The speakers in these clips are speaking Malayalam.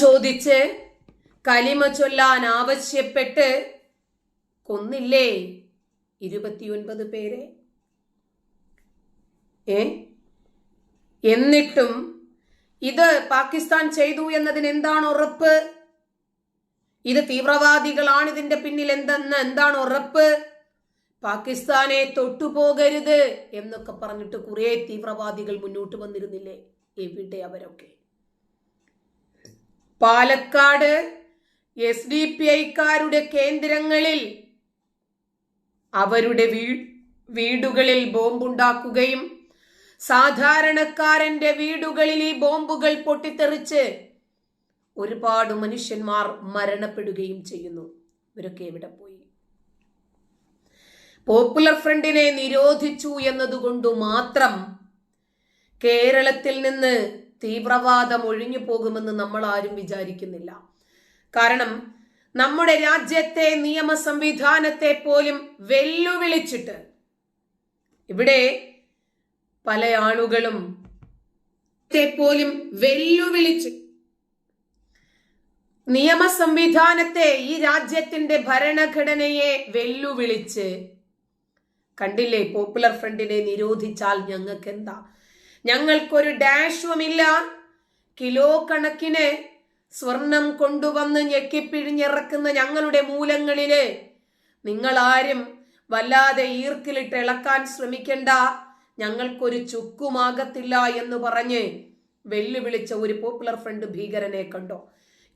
ചോദിച്ച് കലിമ ചൊല്ലാൻ ആവശ്യപ്പെട്ട് കൊന്നില്ലേ? ഇരുപത്തിയൊൻപത് പേരെ. ഏ? എന്നിട്ടും ഇത് പാകിസ്ഥാൻ ചെയ്തു എന്നതിന് എന്താണ് ഉറപ്പ്? ഇത് തീവ്രവാദികളാണ് ഇതിന്റെ പിന്നിൽ എന്തെന്ന് എന്താണ് ഉറപ്പ്? പാകിസ്ഥാനെ തൊട്ടുപോകരുത് എന്നൊക്കെ പറഞ്ഞിട്ട് കുറെ തീവ്രവാദികൾ മുന്നോട്ട് വന്നിരുന്നില്ലേ? എവിടെ അവരൊക്കെ? പാലക്കാട് എസ് ഡി പി ഐക്കാരുടെ കേന്ദ്രങ്ങളിൽ അവരുടെ വീടുകളിൽ ബോംബുണ്ടാക്കുകയും സാധാരണക്കാരന്റെ വീടുകളിൽ ഈ ബോംബുകൾ പൊട്ടിത്തെറിച്ച് ഒരുപാട് മനുഷ്യന്മാർ മരണപ്പെടുകയും ചെയ്യുന്നു. ഇവരൊക്കെ എവിടെ പോയി? പോപ്പുലർ ഫ്രണ്ടിനെ നിരോധിച്ചു എന്നതുകൊണ്ട് മാത്രം കേരളത്തിൽ നിന്ന് തീവ്രവാദം ഒഴിഞ്ഞു പോകുമെന്ന് നമ്മൾ ആരും വിചാരിക്കുന്നില്ല. കാരണം നമ്മുടെ രാജ്യത്തെ നിയമ സംവിധാനത്തെ പോലും വെല്ലുവിളിച്ചിട്ട് ഇവിടെ പല ആളുകളും പോലും വെല്ലുവിളിച്ച് നിയമ സംവിധാനത്തെ ഈ രാജ്യത്തിന്റെ ഭരണഘടനയെ വെല്ലുവിളിച്ച് കണ്ടില്ലേ? പോപ്പുലർ ഫ്രണ്ടിനെ നിരോധിച്ചാൽ ഞങ്ങൾക്ക് എന്താ ഞങ്ങൾക്കൊരു ഡാഷുമില്ല കിലോ കണക്കിന് സ്വർണം കൊണ്ടുവന്ന് ഞെക്കിപ്പിഴിഞ്ഞിറക്കുന്ന ഞങ്ങളുടെ മൂലങ്ങളിൽ നിങ്ങൾ ആരും വല്ലാതെ ഈർക്കിലിട്ട് ഇളക്കാൻ ശ്രമിക്കണ്ട. ഞങ്ങൾക്കൊരു ചുക്കുമാകത്തില്ല എന്ന് പറഞ്ഞ് വെല്ലുവിളിച്ച ഒരു പോപ്പുലർ ഫ്രണ്ട് ഭീകരനെ കണ്ടോ?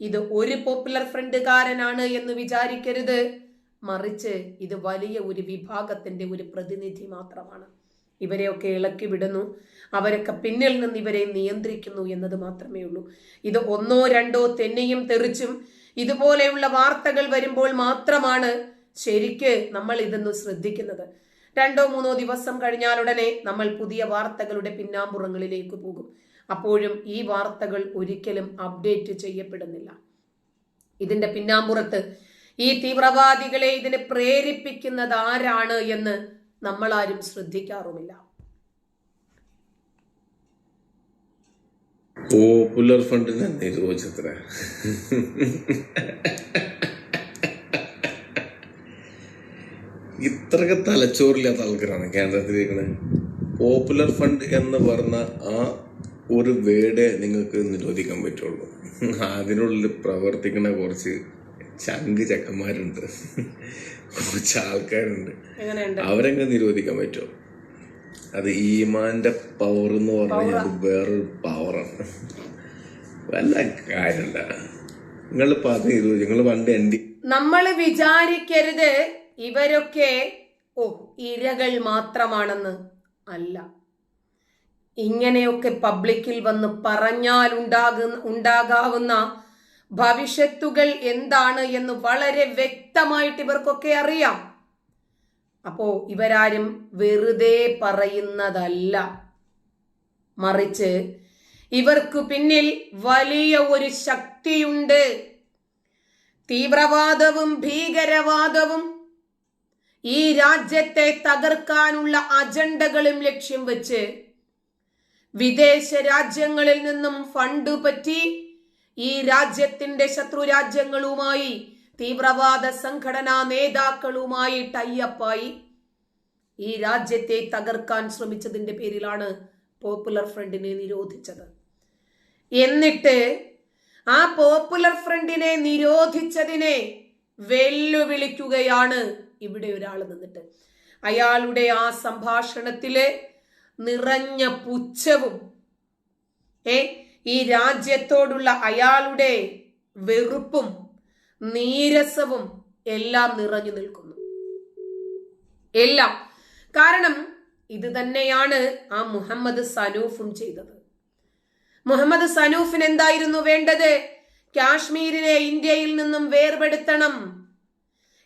ഇത് ഒരു പോപ്പുലർ ഫ്രണ്ടുകാരനാണ് എന്ന് വിചാരിക്കരുത്. മറിച്ച് ഇത് വലിയ ഒരു വിഭാഗത്തിന്റെ ഒരു പ്രതിനിധി മാത്രമാണ്. ഇവരെയൊക്കെ ഇളക്കി വിടുന്നു. അവരൊക്കെ പിന്നിൽ നിന്ന് ഇവരെ നിയന്ത്രിക്കുന്നു എന്നത് മാത്രമേ ഉള്ളൂ. ഇത് ഒന്നോ രണ്ടോ തെന്നെയും തെറിച്ചും ഇതുപോലെയുള്ള വാർത്തകൾ വരുമ്പോൾ മാത്രമാണ് ശരിക്ക് നമ്മൾ ഇതൊന്ന് ശ്രദ്ധിക്കുന്നത്. രണ്ടോ മൂന്നോ ദിവസം കഴിഞ്ഞാലുടനെ നമ്മൾ പുതിയ വാർത്തകളുടെ പിന്നാമ്പുറങ്ങളിലേക്ക് പോകും. അപ്പോഴും ഈ വാർത്തകൾ ഒരിക്കലും അപ്ഡേറ്റ് ചെയ്യപ്പെടുന്നില്ല. ഇതിന്റെ പിന്നാമ്പുറത്ത് ഈ തീവ്രവാദികളെ ഇതിന് പ്രേരിപ്പിക്കുന്നത് ആരാണ് എന്ന് നമ്മൾ ആരും ശ്രദ്ധിക്കാറുമില്ല. പോപ്പുലർ ഫണ്ടിനെ നിരോധിച്ചത്ര ഇത്രക്ക് തലച്ചോറില്ലാത്ത ആൾക്കാരാണ് കേന്ദ്രത്തിലിരിക്കുന്നത് പോപ്പുലർ ഫണ്ട് എന്ന് പറഞ്ഞ ആ ഒരു വേർഡേ നിങ്ങൾക്ക് നിരോധിക്കാൻ പറ്റുള്ളൂ. അതിനുള്ളിൽ പ്രവർത്തിക്കുന്ന കുറച്ച് ചങ്ക് ചെക്കന്മാരുണ്ട്. കുറച്ച് ആൾക്കാരുണ്ട്. അവരങ്ങ് നിരോധിക്കാൻ പറ്റുമോ അത് ഈമാന്റെ പവർ എന്ന് പറഞ്ഞാൽ അത് വേറൊരു പവറാണ് വല്ല കാര്യമില്ല നിങ്ങൾ നിരോധിച്ചു നിങ്ങൾ പണ്ട് എന്റെ നമ്മൾ വിചാരിക്കരുത് ഇവരൊക്കെ ഓ ഇരകൾ മാത്രമാണെന്ന് അല്ല. ഇങ്ങനെയൊക്കെ പബ്ലിക്കിൽ വന്ന് പറഞ്ഞാൽ ഉണ്ടാകുന്ന ഉണ്ടാകാവുന്ന ഭവിഷ്യത്തുകൾ എന്താണ് എന്ന് വളരെ വ്യക്തമായിട്ട് ഇവർക്കൊക്കെ അറിയാം. അപ്പോ ഇവരാരും വെറുതെ പറയുന്നതല്ല. മറിച്ച് ഇവർക്ക് പിന്നിൽ വലിയ ഒരു ശക്തിയുണ്ട്. തീവ്രവാദവും ഭീകരവാദവും ഈ രാജ്യത്തെ തകർക്കാനുള്ള അജണ്ടകളും ലക്ഷ്യം വെച്ച് വിദേശ രാജ്യങ്ങളിൽ നിന്നും ഫണ്ട് പറ്റി ഈ രാജ്യത്തിന്റെ ശത്രു രാജ്യങ്ങളുമായി തീവ്രവാദ സംഘടനാ നേതാക്കളുമായി ടൈയപ്പായി ഈ രാജ്യത്തെ തകർക്കാൻ ശ്രമിച്ചതിന്റെ പേരിലാണ് പോപ്പുലർ ഫ്രണ്ടിനെ നിരോധിച്ചത്. എന്നിട്ട് ആ പോപ്പുലർ ഫ്രണ്ടിനെ നിരോധിച്ചതിനെ വെല്ലുവിളിക്കുകയാണ് ഇവിടെ ഒരാൾ നിന്നിട്ട്. അയാളുടെ ആ സംഭാഷണത്തിലെ നിറഞ്ഞ പുച്ഛവും ഏ ഈ രാജ്യത്തോടുള്ള അയാളുടെ വെറുപ്പും നീരസവും എല്ലാം നിറഞ്ഞു നിൽക്കുന്നു. എല്ലാം. കാരണം ഇത് തന്നെയാണ് ആ മുഹമ്മദ് സനൂഫും ചെയ്തത്. മുഹമ്മദ് സനൂഫിന് എന്തായിരുന്നു വേണ്ടത്? കാശ്മീരിനെ ഇന്ത്യയിൽ നിന്നും വേർപെടുത്തണം.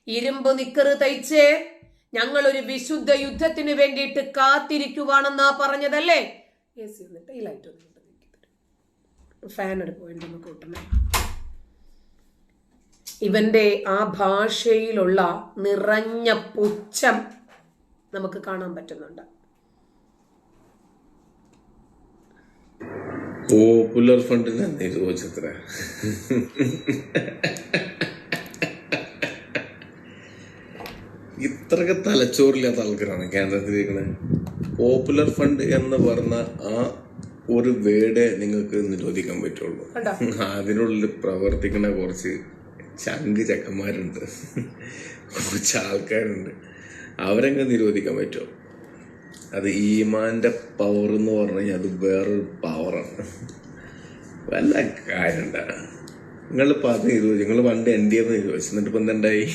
ഇരുമ്പ് നിക്കറ് തയ്ച്ച് ഞങ്ങൾ ഒരു വിശുദ്ധ യുദ്ധത്തിന് വേണ്ടിയിട്ട് കാത്തിരിക്കുവാണെന്നാ പറഞ്ഞതല്ലേ? ഫാൻ ഒരു പോയിന്റ് നമുക്ക് കൂട്ടണം ഇവന്റെ ആ ഭാഷയിലുള്ള നിറഞ്ഞ പുച്ഛം നമുക്ക് കാണാൻ പറ്റുന്നുണ്ട്. പോപ്പുലർ ഫണ്ടിന് ചോദിച്ചത്ര ഇത്രയൊക്കെ തലച്ചോറില്ലാത്ത ആൾക്കാരാണ് കേന്ദ്രത്തിലിരിക്കുന്നത്. പോപ്പുലർ ഫണ്ട് എന്ന് പറഞ്ഞ ആ ഒരു വേർഡ് നിങ്ങൾക്ക് നിരോധിക്കാൻ പറ്റുള്ളൂ. അതിനുള്ളിൽ പ്രവർത്തിക്കുന്ന കുറച്ച് ചങ്ക് ചക്കന്മാരുണ്ട്. കുറച്ച് ആൾക്കാരുണ്ട്. അവരങ്ങ് നിരോധിക്കാൻ പറ്റുമോ അത് ഈമാന്റെ പവർ എന്ന് പറഞ്ഞു കഴിഞ്ഞാൽ അത് വേറൊരു പവറാണ് വല്ല കാര്യണ്ട നിങ്ങൾ പറഞ്ഞു നിരോധിച്ചു നിങ്ങൾ പണ്ട് എന്റെ ചോദിച്ചു എന്നിട്ട് ഇപ്പം എന്തുണ്ടായി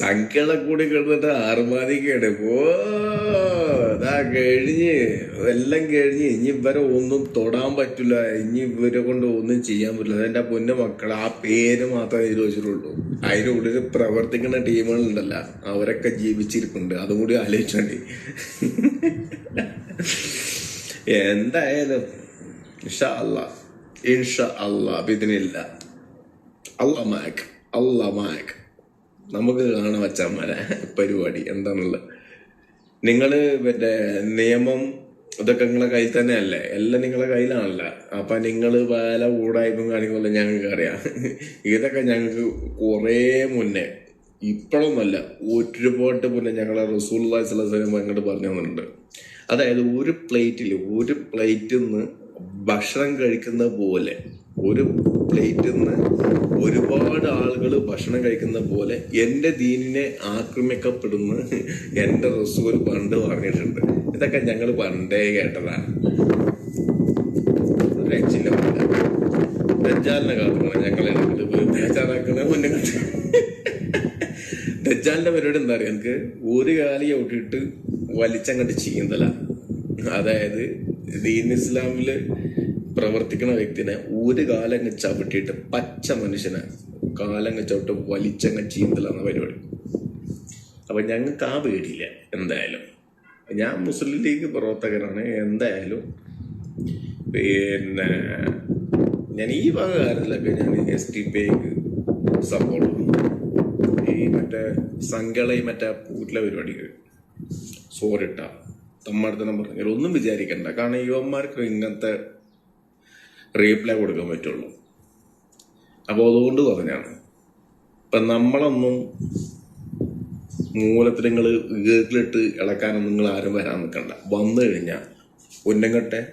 സംഖ്യകളെ കൂടി കിടന്നിട്ട് ആറുമാതിക്കാണ് ഓ ഇതാ കഴിഞ്ഞ്. എല്ലാം കഴിഞ്ഞ് ഇനി ഇവരെ ഒന്നും തൊടാൻ പറ്റില്ല. ഇനി ഇവരെ കൊണ്ട് ഒന്നും ചെയ്യാൻ പറ്റില്ല. അതെന്റെ പൊന്നു മക്കൾ ആ പേര് മാത്രമേ ചോദിച്ചിട്ടുള്ളൂ അതിനുള്ളിൽ പ്രവർത്തിക്കുന്ന ടീമുകളുണ്ടല്ല. അവരൊക്കെ ജീവിച്ചിരിപ്പുണ്ട്. അതും കൂടി ആലോചിച്ചോണ്ടി. എന്തായാലും ഇൻഷാ അല്ലാ ഇൻഷാ അല്ലാ ഇതിനില്ല അല്ല മാക് അല്ല മാക് നമുക്ക് കാണാൻ വച്ചമ്മരെ പരിപാടി. എന്താണുള്ളത്? നിങ്ങൾ മറ്റേ നിയമം ഇതൊക്കെ നിങ്ങളെ കയ്യിൽ തന്നെയല്ലേ? എല്ലാം നിങ്ങളെ കയ്യിലാണല്ലോ. അപ്പൊ നിങ്ങൾ പല ഊടായ്പും കാണിക്കുമല്ലോ ഞങ്ങൾക്ക് അറിയാം. ഇതൊക്കെ ഞങ്ങൾക്ക് കുറേ മുന്നേ ഇപ്പോഴൊന്നുമല്ല ഒരുപാട് മുന്നേ ഞങ്ങളെ റസൂൽ സ്വലം അങ്ങോട്ട് പറഞ്ഞു തന്നിട്ടുണ്ട്. അതായത് ഒരു പ്ലേറ്റിൽ ഒരു പ്ലേറ്റിൽ നിന്ന് ഭക്ഷണം കഴിക്കുന്ന പോലെ ഒരു പ്ലേറ്റിൽ നിന്ന് ഒരുപാട് ആളുകൾ ഭക്ഷണം കഴിക്കുന്ന പോലെ എന്റെ ദീനിനെ ആക്രമിക്കപ്പെടുന്ന എന്റെ റസൂൽ പണ്ട് പറഞ്ഞിട്ടുണ്ട്. ഇതൊക്കെ ഞങ്ങൾ പണ്ടേ കേട്ടതാണ്. രക്ഷയില്ല ദജ്ജാലിനെ കാത്തുക്കണം ഞങ്ങളെ മുന്നേ ദജ്ജാലിന്റെ പരിപാടി എന്താ അറിയാം? എനിക്ക് ഒരു കാലി ഒട്ടിട്ട് വലിച്ചങ്ങട്ട് ചെയ്യുന്നതല്ല അതായത് ദീൻ ഇസ്ലാമിൽ പ്രവർത്തിക്കുന്ന വ്യക്തിനെ ഒരു കാലങ്ങ് ചവിട്ടിയിട്ട് പച്ച മനുഷ്യനെ കാലങ്ങ് ചവിട്ട് വലിച്ചങ്ങ് ചീന്തലാണ് പരിപാടി. അപ്പൊ ഞങ്ങൾക്ക് ആ പേടിയില്ല എന്തായാലും. ഞാൻ മുസ്ലിം ലീഗ് പ്രവർത്തകനാണ് എന്തായാലും. പിന്നെ ഞാൻ ഈ വക കാര്യത്തിലൊക്കെ ഞാൻ എസ് ടി പിക്ക് സപ്പോർട്ട് ഈ മറ്റേ സംഘളയും മറ്റേ പൂട്ടിലെ പരിപാടിക്ക് സോറിട്ട തമ്മടുത്തനം പറഞ്ഞാൽ ഒന്നും വിചാരിക്കണ്ട. കാരണം യുവന്മാർക്ക് ഇങ്ങനത്തെ റീപ്ലൈ കൊടുക്കാൻ പറ്റുള്ളൂ. അപ്പോൾ അതുകൊണ്ട് പറഞ്ഞാണ്. ഇപ്പം നമ്മളൊന്നും മൂലത്തിൽ നിങ്ങൾ വീട്ടിലിട്ട് ഇളക്കാനൊന്നും നിങ്ങൾ ആരും വരാൻ നിൽക്കണ്ട. വന്നു കഴിഞ്ഞാൽ ഉന്നങ്ങട്ടെ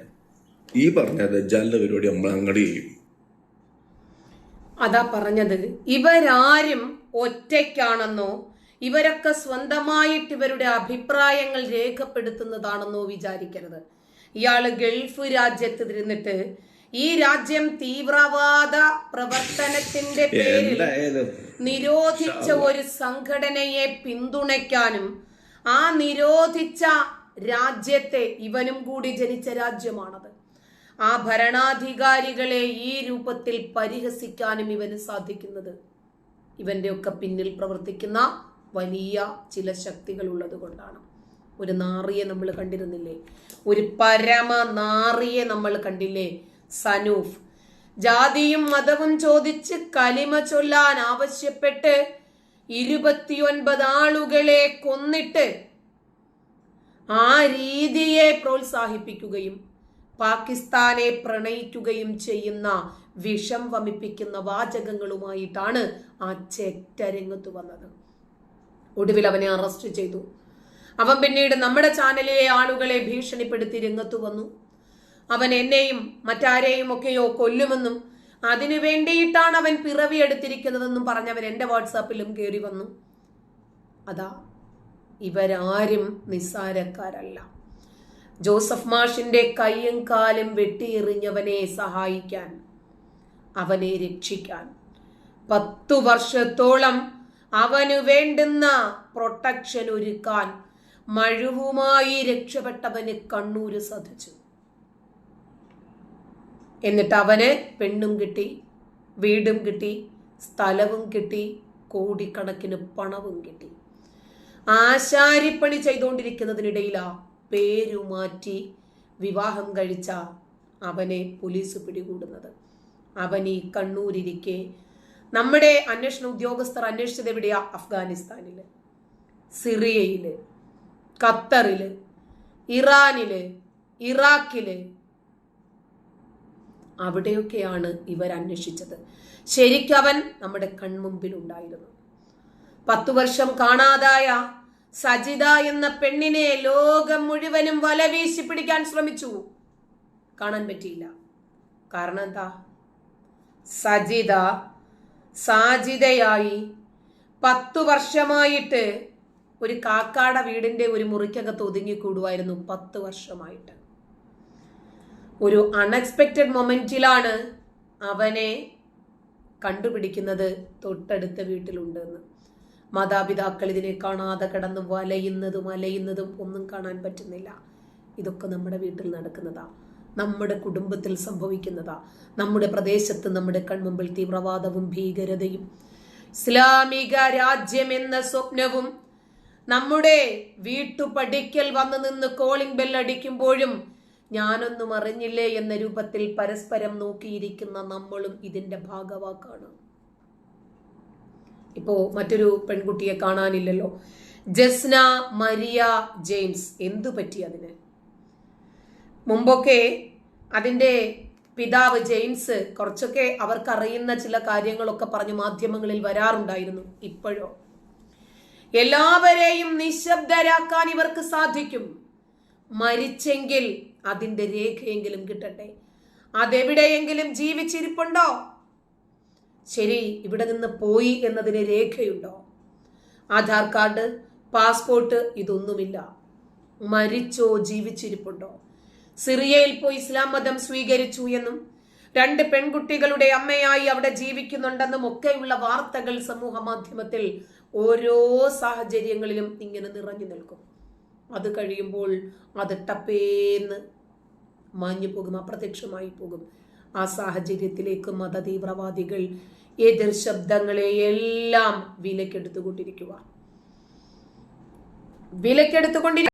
ഈ പറഞ്ഞ ദജ്ജാലിന്റെ പരിപാടി നമ്മൾ അങ്ങോട്ട് ചെയ്യും. അതാ പറഞ്ഞത്. ഇവരാരും ഒറ്റയ്ക്കാണെന്നോ ഇവരൊക്കെ സ്വന്തമായിട്ട് ഇവരുടെ അഭിപ്രായങ്ങൾ രേഖപ്പെടുത്തുന്നതാണെന്നോ വിചാരിക്കരുത്. ഇയാൾ ഗൾഫ് രാജ്യത്ത് ഇരുന്നിട്ട് ഈ രാജ്യം തീവ്രവാദ പ്രവർത്തനത്തിന്റെ പേരിൽ നിരോധിച്ച ഒരു സംഘടനയെ പിന്തുണയ്ക്കാനും ആ നിരോധിച്ച രാജ്യത്തെ ഇവനും കൂടി ജനിച്ച രാജ്യമാണത്. ആ ഭരണാധികാരികളെ ഈ രൂപത്തിൽ പരിഹസിക്കാനും ഇവന് സാധിക്കുന്നത്. ഇവന്റെ ഒക്കെ പിന്നിൽ പ്രവർത്തിക്കുന്ന വലിയ ചില ശക്തികൾ ഉള്ളത് കൊണ്ടാണ്. ഒരു നാറിയെ നമ്മൾ കണ്ടിരുന്നില്ലേ? ഒരു പരമ നാറിയെ നമ്മൾ കണ്ടില്ലേ? സനൂഫ്. ജാതിയും മതവും ചോദിച്ച് കലിമ ചൊല്ലാൻ ആവശ്യപ്പെട്ട് ഇരുപത്തിയൊൻപത് ആളുകളെ കൊന്നിട്ട് ആ രീതിയെ പ്രോത്സാഹിപ്പിക്കുകയും പാകിസ്ഥാനെ പ്രണയിക്കുകയും ചെയ്യുന്ന വിഷം വമിപ്പിക്കുന്ന വാചകങ്ങളുമായിട്ടാണ് ആ ചെറ്റ രംഗത്ത് വന്നത്. ഒടുവിൽ അവനെ അറസ്റ്റ് ചെയ്തു. അവൻ പിന്നീട് നമ്മുടെ ചാനലിലെ ആളുകളെ ഭീഷണിപ്പെടുത്തി രംഗത്ത് വന്നു. അവൻ എന്നെയും മറ്റാരെയും ഒക്കെയോ കൊല്ലുമെന്നും അതിനു വേണ്ടിയിട്ടാണ് അവൻ പിറവി പിറവിയെടുത്തിരിക്കുന്നതെന്നും പറഞ്ഞവൻ എന്റെ വാട്സാപ്പിലും കയറി വന്നു. അതാ ഇവരാരും നിസ്സാരക്കാരല്ല. ജോസഫ് മാഷിന്റെ കൈയും കാലും വെട്ടിയെറിഞ്ഞവനെ സഹായിക്കാൻ അവനെ രക്ഷിക്കാൻ. പത്തു വർഷത്തോളം അവനു വേണ്ടുന്ന പ്രൊട്ടക്ഷൻ ഒരുക്കാൻ മഴുവുമായി രക്ഷപ്പെട്ടവന് കണ്ണൂര് സാധിച്ചു. എന്നിട്ട് അവന് പെണ്ണും കിട്ടി വീടും കിട്ടി സ്ഥലവും കിട്ടി കോടിക്കണക്കിന് പണവും കിട്ടി. ആശാരിപ്പണി ചെയ്തുകൊണ്ടിരിക്കുന്നതിനിടയിലാ പേരു മാറ്റി വിവാഹം കഴിച്ച അവനെ പോലീസ് പിടികൂടുന്നത്. അവൻ ഈ കണ്ണൂരിരിക്കെ നമ്മുടെ അന്വേഷണ ഉദ്യോഗസ്ഥർ അന്വേഷിച്ചത് എവിടെയാ? അഫ്ഗാനിസ്ഥാനിൽ. സിറിയയിൽ ഖത്തറിൽ ഇറാനിൽ ഇറാഖിൽ അവിടെയൊക്കെയാണ് ഇവർ അന്വേഷിച്ചത്. ശരിക്കവൻ നമ്മുടെ കൺമുമ്പിൽ ഉണ്ടായിരുന്നു പത്തു വർഷം കാണാതായ സജിത എന്ന പെണ്ണിനെ ലോകം മുഴുവനും വല വീശി പിടിക്കാൻ ശ്രമിച്ചു. കാണാൻ പറ്റിയില്ല. കാരണം എന്താ? സജിത സാജിതയായി പത്തു വർഷമായിട്ട് ഒരു കാക്കാട വീടിന്റെ ഒരു മുറിക്കകത്ത് ഒതുങ്ങിക്കൂടുമായിരുന്നു പത്ത് വർഷമായിട്ട്. ഒരു അൺഎക്സ്പെക്റ്റഡ് മൊമെന്റിലാണ് അവനെ കണ്ടുപിടിക്കുന്നത് തൊട്ടടുത്ത വീട്ടിലുണ്ടെന്ന്. മാതാപിതാക്കൾ ഇതിനെ കാണാതെ കിടന്ന് വലയുന്നതും അലയുന്നതും ഒന്നും കാണാൻ പറ്റുന്നില്ല. ഇതൊക്കെ നമ്മുടെ വീട്ടിൽ നടക്കുന്നതാ. നമ്മുടെ കുടുംബത്തിൽ സംഭവിക്കുന്നതാ. നമ്മുടെ പ്രദേശത്ത് നമ്മുടെ കൺമുമ്പിൽ തീവ്രവാദവും ഭീകരതയും ഇസ്ലാമിക രാജ്യം എന്ന സ്വപ്നവും നമ്മുടെ വീട്ടുപടിക്കൽ വന്നു നിന്ന് കോളിംഗ് ബെൽ അടിക്കുമ്പോഴും ഞാനൊന്നും അറിഞ്ഞില്ലേ എന്ന രൂപത്തിൽ പരസ്പരം നോക്കിയിരിക്കുന്ന നമ്മളും ഇതിന്റെ ഭാഗവാക്കാണ്. ഇപ്പോ മറ്റൊരു പെൺകുട്ടിയെ കാണാനില്ലല്ലോ. Jasna Maria James. എന്തു പറ്റി അതിന്? മുമ്പൊക്കെ അതിന്റെ പിതാവ് ജെയിംസ് കുറച്ചൊക്കെ അവർക്കറിയുന്ന ചില കാര്യങ്ങളൊക്കെ പറഞ്ഞ് മാധ്യമങ്ങളിൽ വരാറുണ്ടായിരുന്നു. ഇപ്പോഴോ? എല്ലാവരെയും നിശബ്ദരാക്കാൻ ഇവർക്ക് സാധിക്കും. മരിച്ചെങ്കിൽ അതിന്റെ രേഖയെങ്കിലും കിട്ടട്ടെ. അതെവിടെയെങ്കിലും ജീവിച്ചിരിപ്പുണ്ടോ? ശരി ഇവിടെ നിന്ന് പോയി എന്നതിന് രേഖയുണ്ടോ? ആധാർ കാർഡ് പാസ്പോർട്ട് ഇതൊന്നുമില്ല. മരിച്ചോ ജീവിച്ചിരിപ്പുണ്ടോ? സിറിയയിൽ പോയി ഇസ്ലാം മതം സ്വീകരിച്ചു എന്നും രണ്ട് പെൺകുട്ടികളുടെ അമ്മയായി അവിടെ ജീവിക്കുന്നുണ്ടെന്നും ഒക്കെയുള്ള വാർത്തകൾ സമൂഹ മാധ്യമത്തിൽ ഓരോ സാഹചര്യങ്ങളിലും ഇങ്ങനെ നിറഞ്ഞു നിൽക്കും. അത് കഴിയുമ്പോൾ അത് ടപ്പേന്ന് മാഞ്ഞു പോകും അപ്രത്യക്ഷമായി പോകും. ആ സാഹചര്യത്തിലേക്ക് മതതീവ്രവാദികൾ എതിർ ശബ്ദങ്ങളെ എല്ലാം വിലക്കെടുത്തുകൊണ്ടിരിക്കുക വിലക്കെടുത്തുകൊണ്ടിരിക്കുക